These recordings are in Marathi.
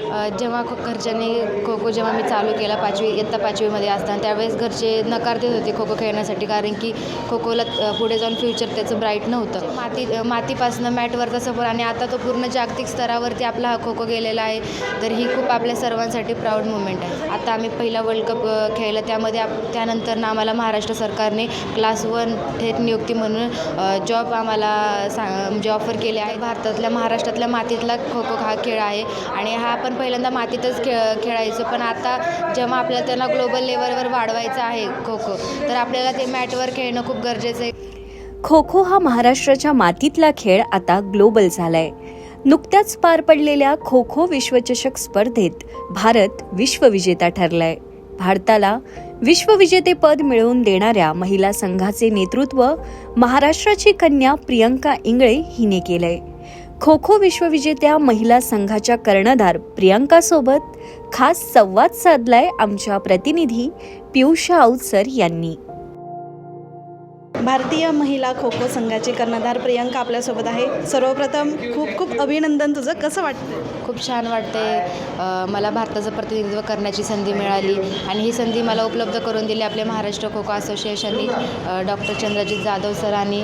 जेव्हा खो घरच्यांनी खो खो जेव्हा मी चालू केला पाचवी इयत्ता पाचवीमध्ये असताना त्यावेळेस घरचे नकार देत होते खो खो खेळण्यासाठी कारण की खो खोला पुढे जाऊन फ्युचर त्याचं ब्राईट नव्हतं. माती मातीपासनं मॅटवरचा सफर आणि आता तो पूर्ण जागतिक स्तरावरती आपला हा खो खो गेलेला आहे तर ही खूप आपल्या सर्वांसाठी प्राऊड मुमेंट आहे. आता आम्ही पहिला वर्ल्ड कप खेळला त्यामध्ये आप त्यानंतर ना आम्हाला महाराष्ट्र सरकारने क्लास वन थेट नियुक्ती म्हणून जॉब आम्हाला सा म्हणजे ऑफर केले आहे. भारतातल्या महाराष्ट्रातल्या मातीतला खो खो हा खेळ आहे आणि हा आपण पहिल्यांदा मातीतच खेळ खेळायचो. पण आता जेव्हा आपल्याला त्यांना ग्लोबल लेवलवर वाढवायचं आहे खो खो तर आपल्याला ते मॅटवर खेळणं खूप गरजेचं आहे. खो खो हा महाराष्ट्राच्या मातीतला खेळ आता ग्लोबल झालाय. नुकत्याच पार पडलेल्या खो खो विश्वचषक स्पर्धेत भारत विश्वविजेता ठरलाय. भारताला विश्वविजेतेपद मिळवून देणाऱ्या महिला संघाचे नेतृत्व महाराष्ट्राची कन्या प्रियंका इंगळे हिने केलंय. खो खो विश्वविजेत्या महिला संघाच्या कर्णधार प्रियंकासोबत खास संवाद साधलाय आमच्या प्रतिनिधी पियुषा अवसर यांनी. भारतीय महिला खो खो संघाची कर्णधार प्रियंका आपल्यासोबत आहे. सर्वप्रथम खूप खूप अभिनंदन तुझं. कसं वाटतं खूप छान वाटते मला भारताचं प्रतिनिधित्व करण्याची संधी मिळाली आणि ही संधी मला उपलब्ध करून दिली आपल्या महाराष्ट्र खो खो असोसिएशननी डॉक्टर चंद्रजित जाधव सरांनी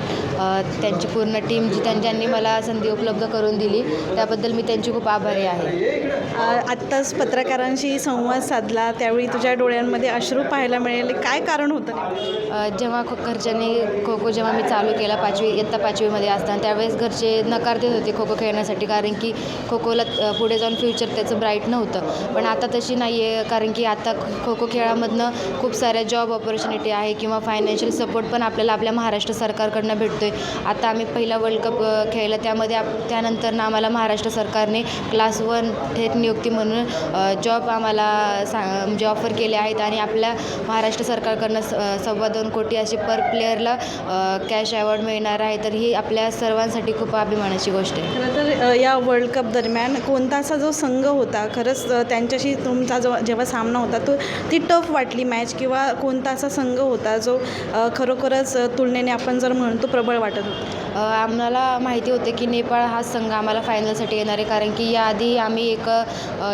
त्यांची पूर्ण टीम जी त्यां ज्यांनी मला संधी उपलब्ध करून दिली. त्याबद्दल मी त्यांची खूप आभारी आहे. आत्ताच पत्रकारांशी संवाद साधला. त्यावेळी तुझ्या डोळ्यांमध्ये अश्रू पाहायला मिळाले. काय कारण होतं? जेव्हा घरच्यांनी खो खो जेव्हा मी चालू केला पाचवी इयत्ता पाचवीमध्ये असताना त्यावेळेस घरचे नकार देत होते खो खो खेळण्यासाठी कारण की खो खोला पुढे जाऊन फ्युचर त्याचं ब्राईट नव्हतं. पण आता तशी नाही आहे कारण की आता खो खो खेळामधनं खूप साऱ्या जॉब ऑपॉर्च्युनिटी आहे किंवा फायनान्शियल सपोर्ट पण आपल्याला आपल्या महाराष्ट्र सरकारकडनं भेटतो आहे आता आम्ही पहिला वर्ल्ड कप खेळला त्यामध्ये आप त्यानंतर ना आम्हाला महाराष्ट्र सरकारने क्लास वन थेट नियुक्ती म्हणून जॉब आम्हाला सा म्हणजे ऑफर केले आहेत आणि आपल्या महाराष्ट्र सरकारकडनं स सव्वा दोन कोटी अशी पर प्लेअरला कॅश अवॉर्ड मिळणार आहे तर ही आपल्या सर्वांसाठी खूप अभिमानाची गोष्ट आहे. खरं तर या वर्ल्ड कप दरम्यान कोणता असा जो संघ होता खरंच त्यांच्याशी तुमचा जो जेव्हा सामना होता तो ती टफ वाटली मॅच किंवा कोणता असा संघ होता जो खरोखरच तुलनेने आपण जर म्हणतो प्रबळ वाटत होता? आम्हाला माहिती होतं की नेपाळ हा संघ आम्हाला फायनलसाठी येणार आहे. कारण की याआधी आम्ही एक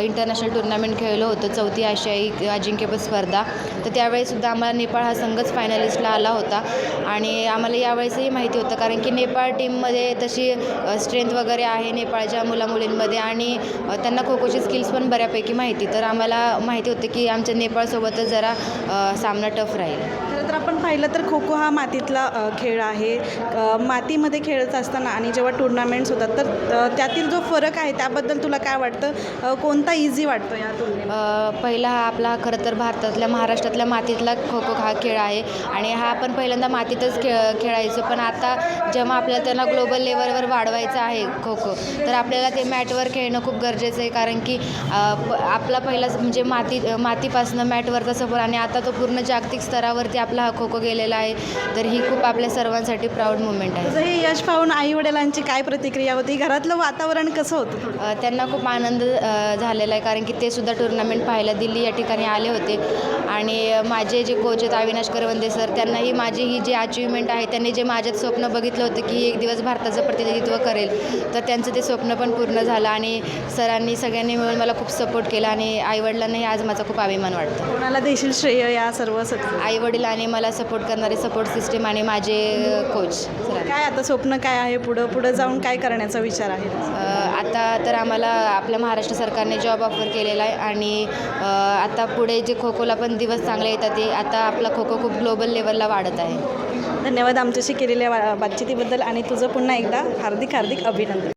इंटरनॅशनल टुर्नामेंट खेळलो होतो चौथी आशियाई अजिंक्यपद स्पर्धा. तर त्यावेळीसुद्धा आम्हाला नेपाळ हा संघच फायनलिस्टला आला होता. आणि आम्हाला यावेळेसही माहिती होतं कारण की नेपाळ टीममध्ये तशी स्ट्रेंथ वगैरे आहे नेपाळच्या मुलामुलींमध्ये आणि त्यांना खो खोचे स्किल्स पण बऱ्यापैकी माहिती. तर आम्हाला माहिती होतं की आमच्या नेपाळसोबतच जरा सामना टफ राहील. आपण पाहिलं तर खो खो हा मातीतला खेळ आहे. मातीमध्ये खेळत असताना आणि जेव्हा टुर्नामेंट्स होतात तर त्यातील जो फरक आहे त्याबद्दल तुला काय वाटतं? कोणता इझी वाटतो या तुलनेत? पहिला हा आपला खरं तर भारतातल्या महाराष्ट्रातल्या मातीतला खो खो हा खेळ आहे. आणि हा आपण पहिल्यांदा मातीतच खेळ खेळायचो. पण आता जेव्हा आपल्याला त्यांना ग्लोबल लेवलवर वाढवायचं आहे खो खो तर आपल्याला ते मॅटवर खेळणं खूप गरजेचं आहे. कारण की प- आपला पहिला म्हणजे माती मातीपासनं मॅटवरचा सफर आणि आता तो पूर्ण जागतिक स्तरावरती आपला हा खो खो गेलेला आहे तर ही खूप आपल्या सर्वांसाठी प्राऊड मुमेंट आहे. हे यश पाहून आई वडिलांची काय प्रतिक्रिया होती? घरातलं वातावरण कसं होतं? त्यांना खूप आनंद झालेला आहे कारण की ते सुद्धा टुर्नामेंट पाहायला दिल्ली या ठिकाणी आले होते. आणि माझे जे कोच आहेत अविनाश करवंदे सर त्यांनाही माझी ही जी अचिव्हमेंट आहे त्यांनी जे माझ्यात स्वप्न बघितलं होतं की एक दिवस भारताचं प्रतिनिधित्व करेल तर त्यांचं ते स्वप्न पण पूर्ण झालं आणि सरांनी सगळ्यांनी मिळून मला खूप सपोर्ट केला आणि आईवडिलांनाही आज माझा खूप अभिमान वाटतो. कोणाला देशील श्रेय या सर्व सक्सेस आईवडील आणि मला सपोर्ट करणारे सपोर्ट सिस्टीम आणि माझे कोच काय आता स्वप्न काय आहे पुढं? पुढं जाऊन काय करण्याचा विचार आहे? आता तर आम्हाला आपल्या महाराष्ट्र सरकारने जॉब ऑफर केलेला आहे आणि आता पुढे जे खो खोला पण दिवस चांगले येतात ते आता आपला खो खो खूप ग्लोबल लेवलला वाढत आहे. धन्यवाद आमच्याशी केलेल्या बातचितीबद्दल आणि तुझं पुन्हा एकदा हार्दिक हार्दिक अभिनंदन.